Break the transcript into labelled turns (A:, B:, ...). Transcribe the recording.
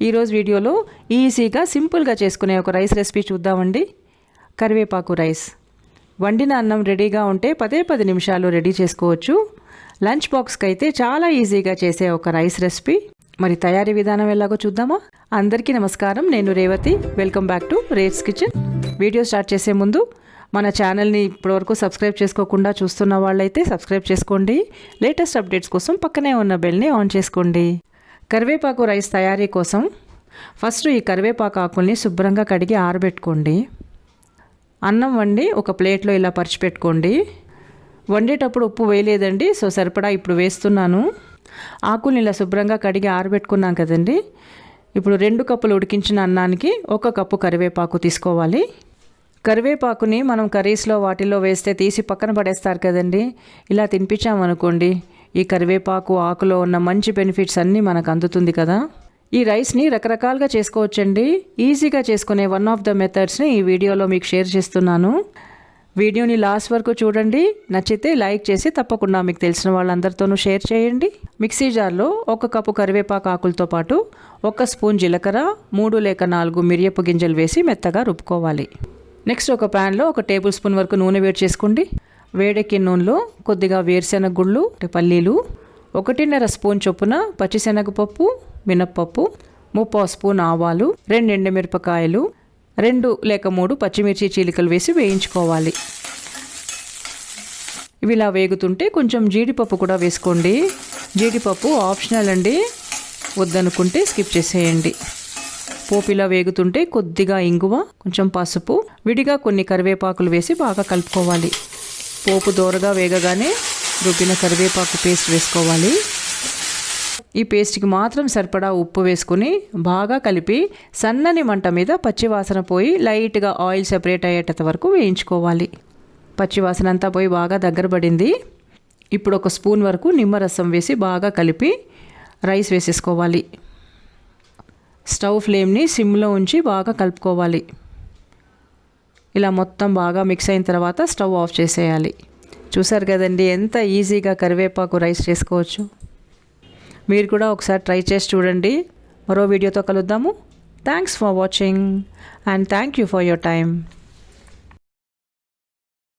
A: ఈరోజు వీడియోలో ఈజీగా సింపుల్గా చేసుకునే ఒక రైస్ రెసిపీ చూద్దామండి. కరివేపాకు రైస్. వండిన అన్నం రెడీగా ఉంటే పదే పది నిమిషాలు రెడీ చేసుకోవచ్చు. లంచ్ బాక్స్కి అయితే చాలా ఈజీగా చేసే ఒక రైస్ రెసిపీ. మరి తయారీ విధానం ఎలాగో చూద్దామా? అందరికీ నమస్కారం. నేను Revathi. Welcome back to rates kitchen. Video start చేసే ముందు మన ఛానల్ని ఇప్పటివరకు సబ్స్క్రైబ్ చేసుకోకుండా చూస్తున్న వాళ్ళైతే సబ్స్క్రైబ్ చేసుకోండి. లేటెస్ట్ అప్డేట్స్ కోసం పక్కనే ఉన్న బెల్ని ఆన్ చేసుకోండి. కరివేపాకు రైస్ తయారీ కోసం ఫస్ట్ ఈ కరివేపాకు ఆకుల్ని శుభ్రంగా కడిగి ఆరబెట్టుకోండి. అన్నం వండి ఒక ప్లేట్లో ఇలా పరిచిపెట్టుకోండి. వండేటప్పుడు ఉప్పు వేయలేదండి సో సరిపడా ఇప్పుడు వేస్తున్నాను. ఆకుల్ని ఇలా శుభ్రంగా కడిగి ఆరబెట్టుకున్నాం కదండి. ఇప్పుడు రెండు కప్పులు ఉడికించిన అన్నానికి ఒక కప్పు కరివేపాకు తీసుకోవాలి. కరివేపాకుని మనం కర్రీస్లో వాటిల్లో వేస్తే తీసి పక్కన పడేస్తారు కదండి. ఇలా తినిపించామనుకోండి ఈ కరివేపాకు ఆకులో ఉన్న మంచి బెనిఫిట్స్ అన్నీ మనకు అందుతుంది కదా? ఈ రైస్ని రకరకాలుగా చేసుకోవచ్చండి. ఈజీగా చేసుకునే వన్ ఆఫ్ ద మెథడ్స్ని ఈ వీడియోలో మీకు షేర్ చేస్తున్నాను. వీడియోని లాస్ట్ వరకు చూడండి. నచ్చితే లైక్ చేసి తప్పకుండా మీకు తెలిసిన వాళ్ళందరితోనూ షేర్ చేయండి. మిక్సీ జార్లో ఒక కప్పు కరివేపాకు ఆకులతో పాటు ఒక స్పూన్ జీలకర్ర మూడు లేక నాలుగు మిరియపు గింజలు వేసి మెత్తగా రుబ్బుకోవాలి. నెక్స్ట్ ఒక ప్యాన్లో ఒక టేబుల్ స్పూన్ వరకు నూనె వేడి చేసుకోండి. వేడెక్కిన నూనెలో కొద్దిగా వేరుశెనగ గుళ్ళు పల్లీలు ఒకటిన్నర స్పూన్ చొప్పున పచ్చిశనగపప్పు మినప్పప్పు ముప్పావు స్పూన్ ఆవాలు రెండు ఎండుమిరపకాయలు రెండు లేక మూడు పచ్చిమిర్చి చీలికలు వేసి వేయించుకోవాలి. ఇవి ఇలా వేగుతుంటే కొంచెం జీడిపప్పు కూడా వేసుకోండి. జీడిపప్పు ఆప్షనల్ అండి. వద్దనుకుంటే స్కిప్ చేసేయండి. పోపు ఇలా వేగుతుంటే కొద్దిగా ఇంగువ కొంచెం పసుపు విడిగా కొన్ని కరివేపాకులు వేసి బాగా కలుపుకోవాలి. పోపు దోరగా వేగగానే రుబ్బిన కరివేపాకు పేస్ట్ వేసుకోవాలి. ఈ పేస్ట్కి మాత్రం సరిపడా ఉప్పు వేసుకుని బాగా కలిపి సన్నని మంట మీద పచ్చివాసన పోయి లైట్గా ఆయిల్ సెపరేట్ అయ్యేటంత వరకు వేయించుకోవాలి. పచ్చివాసన అంతా పోయి బాగా దగ్గర పడింది. ఇప్పుడు ఒక స్పూన్ వరకు నిమ్మరసం వేసి బాగా కలిపి రైస్ వేసేసుకోవాలి. స్టవ్ ఫ్లేమ్ని సిమ్లో ఉంచి బాగా కలుపుకోవాలి. ఇలా మొత్తం బాగా మిక్స్ అయిన తర్వాత స్టవ్ ఆఫ్ చేసేయాలి. చూసారు కదండి ఎంత ఈజీగా కరివేపాకు రైస్ చేసుకోవచ్చు. మీరు కూడా ఒకసారి ట్రై చేసి చూడండి. మరో వీడియోతో కలుద్దాము. Thanks for watching and thank you for your time